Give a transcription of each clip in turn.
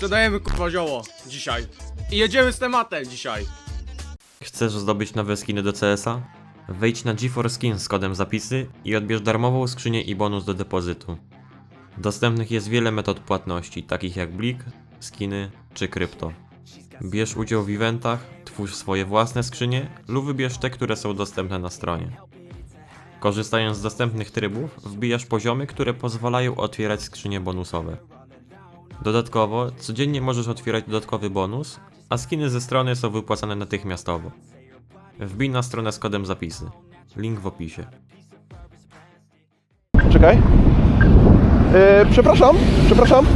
Sprzedajemy kurwa zioło dzisiaj. I jedziemy z tematem dzisiaj. Chcesz zdobyć nowe skiny do CS-a? Wejdź na GeForce Skins z kodem zapisy i odbierz darmową skrzynię i bonus do depozytu. Dostępnych jest wiele metod płatności, takich jak Blik, skiny czy krypto. Bierz udział w eventach, twórz swoje własne skrzynie lub wybierz te, które są dostępne na stronie. Korzystając z dostępnych trybów, wbijasz poziomy, które pozwalają otwierać skrzynie bonusowe. Dodatkowo, codziennie możesz otwierać dodatkowy bonus, a skiny ze strony są wypłacane natychmiastowo. Wbij na stronę z kodem zapisy. Link w opisie. Czekaj. E, przepraszam, przepraszam.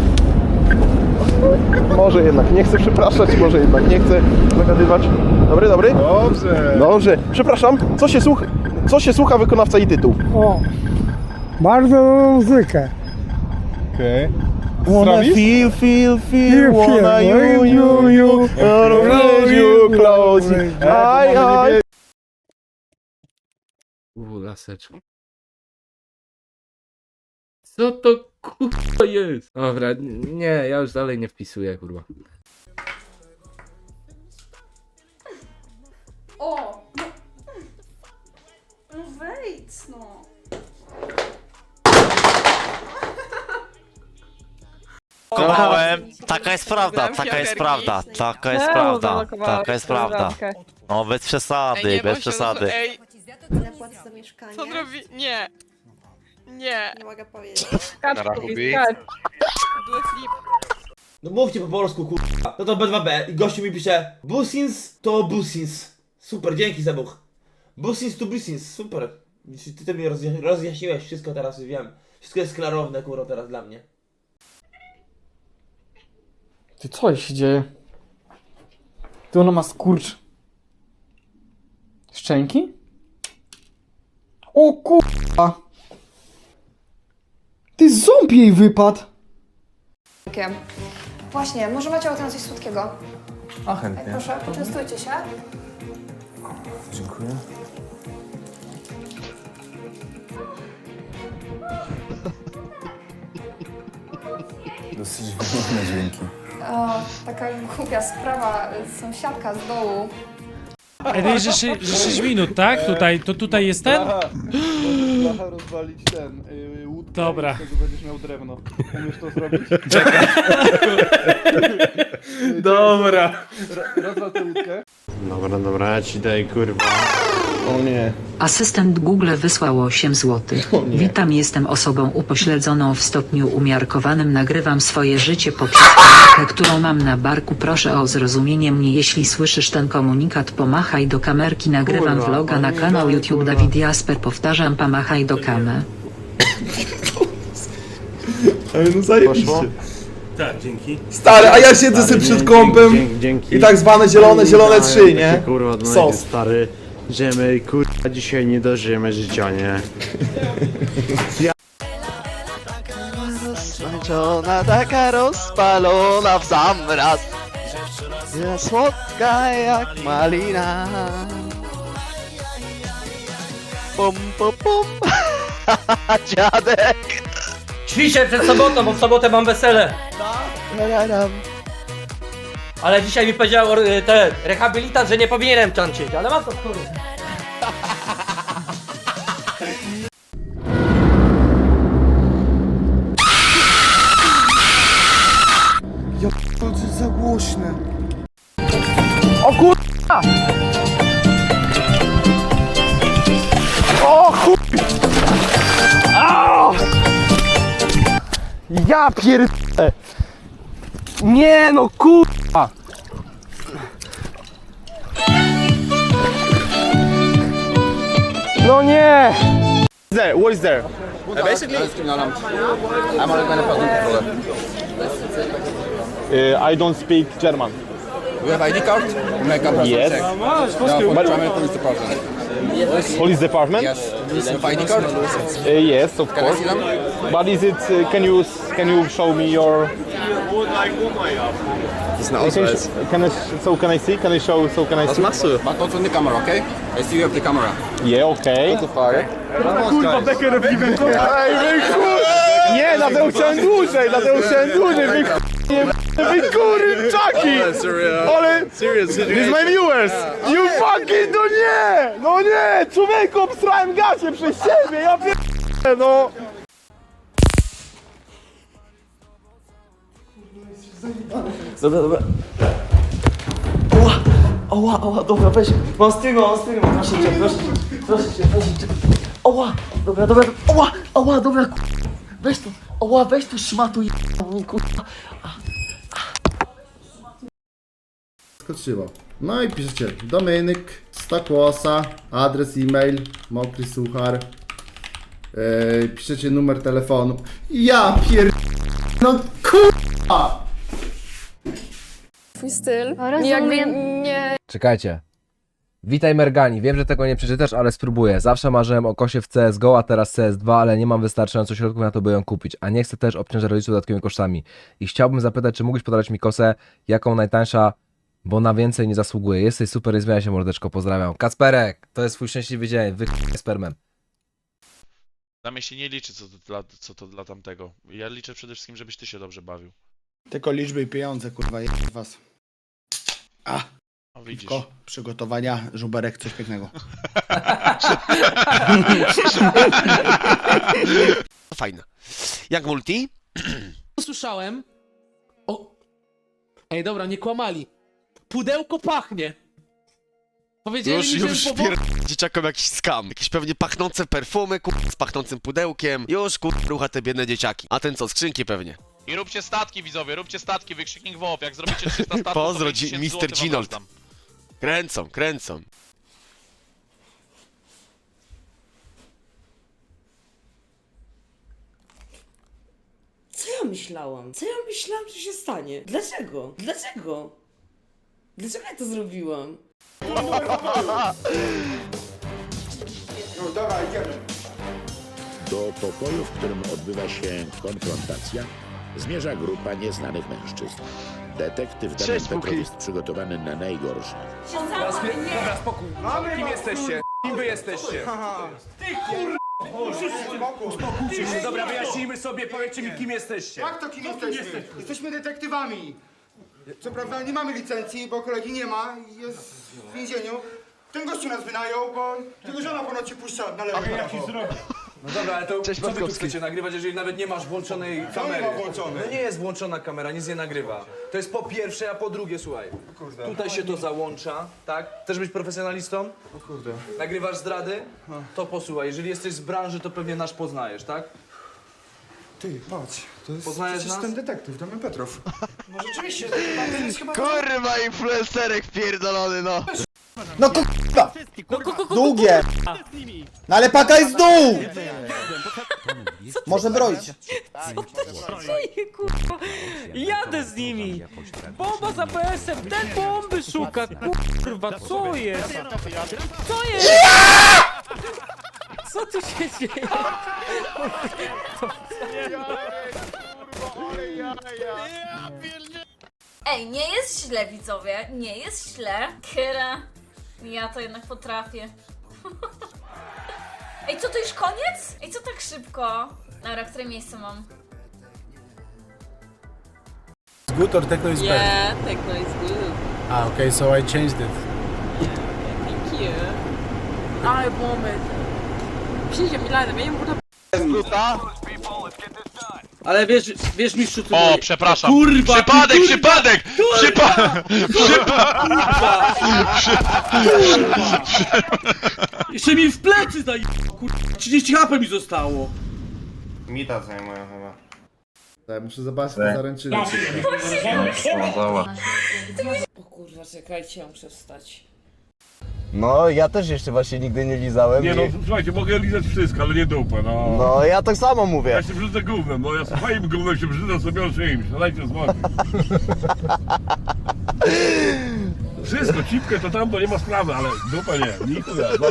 Może jednak nie chcę przepraszać, może jednak nie chcę zagadywać. Dobry, dobry? Dobrze. Dobrze. Przepraszam, co się słucha, co się słucha wykonawca i tytuł? O, bardzo muzykę. Okej. Wanna feel, feel, Feel, wanna you, you, you, wanna you close. U, laseczka. Co to kurwa jest? Dobra, nie, ja już dalej nie wpisuję, kurwa. O! No, no wejdź no. Kochałem. Taka jest prawda, taka jest prawda, taka jest prawda, taka jest prawda. No bez przesady, bez przesady. Ej, Ile płacę za mieszkanie? co on robi? Nie. Nie. Nie mogę powiedzieć. No mówcie po polsku, kurwa. No to B2B i gościu mi pisze Busins to Busins. Super, dzięki Zebuch. Busins to Busins, super. Ty, ty mi rozja rozjaśniłeś wszystko teraz, wiem. Wszystko jest klarowne, kurwa, teraz dla mnie. Ty co się dzieje? Ty ona ma skurcz. Szczęki? O kurwa! Ty ząb jej wypadł! Właśnie, może macie ochotę na coś słodkiego? A chętnie. Proszę, poczęstujcie się. Dziękuję. Dosyć wygodne dźwięki. O, taka głupia sprawa, sąsiadka z dołu. Ej, że, szy- że 6 minut, tak? Tutaj, to tutaj jest ten? Blacha rozwalić ten, y, łódkę Dobra. i z tego będziesz miał drewno. Umiesz to zrobić? Dobra. Ro- Rozwal tę łódkę. Dobra, dobra, ja ci daj kurwa. O nie. Asystent Google wysłał 8 zł. Witam, jestem osobą upośledzoną w stopniu umiarkowanym. Nagrywam swoje życie poprzez kamerkę, którą mam na barku. Proszę o zrozumienie mnie. Jeśli słyszysz ten komunikat, pomachaj do kamerki. Nagrywam Kurwa, vloga na kanał YouTube kurwa. Dawid Jasper. Powtarzam, pomachaj do kamer. Ale no zajebiście. Tak, dzięki. Stary, a ja siedzę sobie przed kąpem dzięki. i tak zwane zielone, zielone trzy, nie? Kurwa, Sos. stary, że my kurwa dzisiaj nie dożyjemy życia, nie? Skończona taka rozpalona w sam raz. Ja słodka jak malina. Pum, pum, pum. Dziadek. Ćwiczę przed sobotą, bo w sobotę mam wesele. Radam. Ale dzisiaj mi powiedział or- ten rehabilitant, że nie powinienem tańczyć, ale mam to który. To jest za głośne. O kurwa! O chuj! Au! Ja pierdolę! Nie no! No nie! There, what is there? basically, I'm Uh, I don't speak German. You have ID card? Make up Yes. But, police department. Police department? Yes. You have ID card? Uh, yes, of course. see them? But is it? Uh, can you can you show me your? Can, you- can I, so can I see? Can I show? So can I see? But not on the camera, okay? I see you have the camera. Yeah, okay. Fire. Kurwa, bekę robimy. Ej, wy kur... Nie, dlatego chciałem dłużej, dlatego chciałem dłużej, wy kur... Nie Wy kurczaki! Ale... This my viewers! You fucking... No nie! No nie! Człowieku, obsrałem gacie przez siebie! Ja pier... no! Dobra, dobra. Oła, oła, oła, dobra, weź. Mam stygu, mam stygu, proszę cię, proszę cię, proszę cię, proszę cię. Oła, dobra, dobra, oła, oła, dobra, ku... Weź to, oła, weź to szmatu i mi, kurwa. Skoczyło. No i piszecie Dominik, Stakłosa, adres e-mail, mokry suchar. Yy, piszecie numer telefonu. Ja pier... No kurwa! Twój styl. Jakby nie Czekajcie. Witaj Mergani, wiem, że tego nie przeczytasz, ale spróbuję. Zawsze marzyłem o kosie w CSGO, a teraz CS2, ale nie mam wystarczająco środków na to, by ją kupić, a nie chcę też obciążać rodziców dodatkowymi kosztami. I chciałbym zapytać, czy mógłbyś podać mi kosę, jaką najtańsza, bo na więcej nie zasługuję. Jesteś super i zmienia się mordeczko, pozdrawiam. Kacperek, to jest twój szczęśliwy dzień, wy spermem. Dla mnie się nie liczy, co to dla, co to dla tamtego. Ja liczę przede wszystkim, żebyś ty się dobrze bawił. Tylko liczby i pieniądze, kurwa, jest was. A, O, widzisz. przygotowania, żuberek, coś pięknego. Fajne. Jak multi? Usłyszałem. O. Ej, dobra, nie kłamali. Pudełko pachnie. Powiedzieli Już, mi, że już po- pier... dzieciakom jakiś skam. Jakieś pewnie pachnące perfumy, kur... z pachnącym pudełkiem. Już, kur... rucha te biedne dzieciaki. A ten co, skrzynki pewnie. I róbcie statki, widzowie, róbcie statki, wykrzyknik WOP. Jak zrobicie 300 statków, Pozdro, to Dzi- 5000 Mr. złotych wam Ginold. rozdam. Kręcą, kręcą. Co ja myślałam? Co ja myślałam, że się stanie? Dlaczego? Dlaczego? Dlaczego ja to zrobiłam? No dobra, idziemy. Do pokoju, w którym odbywa się konfrontacja, zmierza grupa nieznanych mężczyzn. Detektyw Damian Petrow jest przygotowany na najgorsze. Dobra, spokój. Mamy Kim jesteście? Kim wy jesteście? Uspokójcie się, dobra, wyjaśnijmy sobie, powiedzcie mi kim jesteście. Jak to kim jesteśmy? Jesteśmy detektywami. Co prawda nie mamy licencji, bo kolegi nie ma i jest w więzieniu. Ten gościu nas wynajął, bo jego żona po nocy puszcza na lewo. A jaki zrobił? No dobra, ale to co wy tu chcecie nagrywać, jeżeli nawet nie masz włączonej kamery? ma? No nie jest włączona kamera, nic nie nagrywa. To jest po pierwsze, a po drugie, słuchaj. Tutaj się to załącza, tak? Chcesz być profesjonalistą? O kurde. Nagrywasz zdrady? To posłuchaj, jeżeli jesteś z branży, to pewnie nasz poznajesz, tak? Ty, patrz, to jest, Poznajesz to jest nas? ten detektyw, Damian Petrow. No rzeczywiście, to jest chyba... Kurwa, influencerek pierdolony, no. No kurwa! Długie! No ale paka jest dół! Może broić. Jadę z nimi! Bomba za PS-em! Ten bomby szuka! Kurwa, co jest? Co jest? Co tu się dzieje? Ej, nie jest źle, widzowie. Nie jest źle. Kyra. Ja to jednak potrafię. Ej, co to już koniec? Ej, co tak szybko? Dobra, które miejsce mam? Good or techno is Yeah, techno is good. Ah, okay, so I changed it. Thank you. Ay, bomber. Bir şey diyeceğim İlayda benim burada Ale wiesz, wiesz mistrzu co O, przepraszam. Kurwa, przypadek, kurwa, przypadek! Przypadek! Jeszcze mi w plecy zaj... Kurwa, 30 HP mi zostało. Mita zajmują chyba. Tak, muszę zobaczyć te zaręczyny. O kurwa, czekajcie, ja muszę wstać. No, ja też jeszcze właśnie nigdy nie lizałem. Nie no, słuchajcie, mogę lizać wszystko, ale nie dupę, no. No, ja tak samo mówię. Ja się brzydzę gównem, no ja swoim gównem się brzydzę sobie o czymś, no dajcie spokój. Wszystko, cipkę to tam, to nie ma sprawy, ale dupę nie, nikuda, no.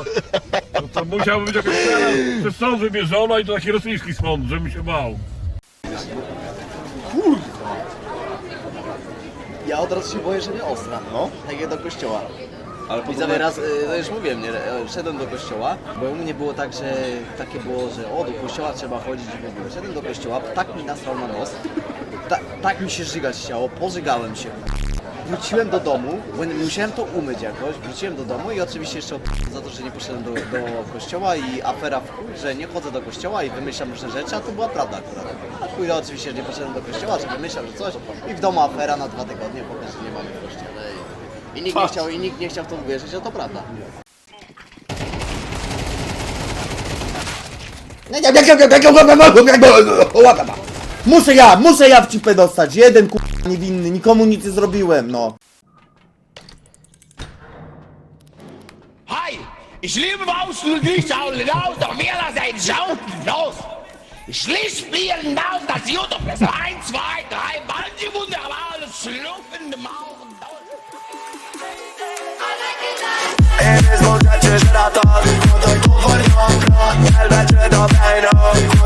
To, to musiałaby być jakaś kara przez sąd wymierzona i to taki rosyjski sąd, żebym się bał. Ja od razu się boję, że mnie ostra. No. Tak jak do kościoła. Ale Widzowie raz, y, to już mówiłem, nie, e, szedłem do kościoła, bo u mnie było tak, że takie było, że o, do kościoła trzeba chodzić i w ogóle. Szedłem do kościoła, tak mi nasrał na nos, ta, tak mi się żygać chciało, pożygałem się. Wróciłem do domu, bo nie- musiałem to umyć jakoś, wróciłem do domu i oczywiście jeszcze za to, że nie poszedłem do, do kościoła i afera w chuj, że nie chodzę do kościoła i wymyślam różne rzeczy, a to była prawda akurat. A chuj, no, oczywiście, że nie poszedłem do kościoła, że wymyślam, że coś i w domu afera na dwa tygodnie, pokaż, że nie mamy w kościele i, i nikt nie chciał, i nikt nie chciał w to uwierzyć, a to prawda. Muszę ja, muszę ja w cipę dostać. Jeden kurwa niewinny, nikomu nic nie zrobiłem, no. Hej! Ich lebe draußen und nicht hinaus, auf jeder Seite schaut hinaus. Ich lief mir das YouTube ist 1, 2, 3, bald die wunderbare Mauern. Eres tu forma, el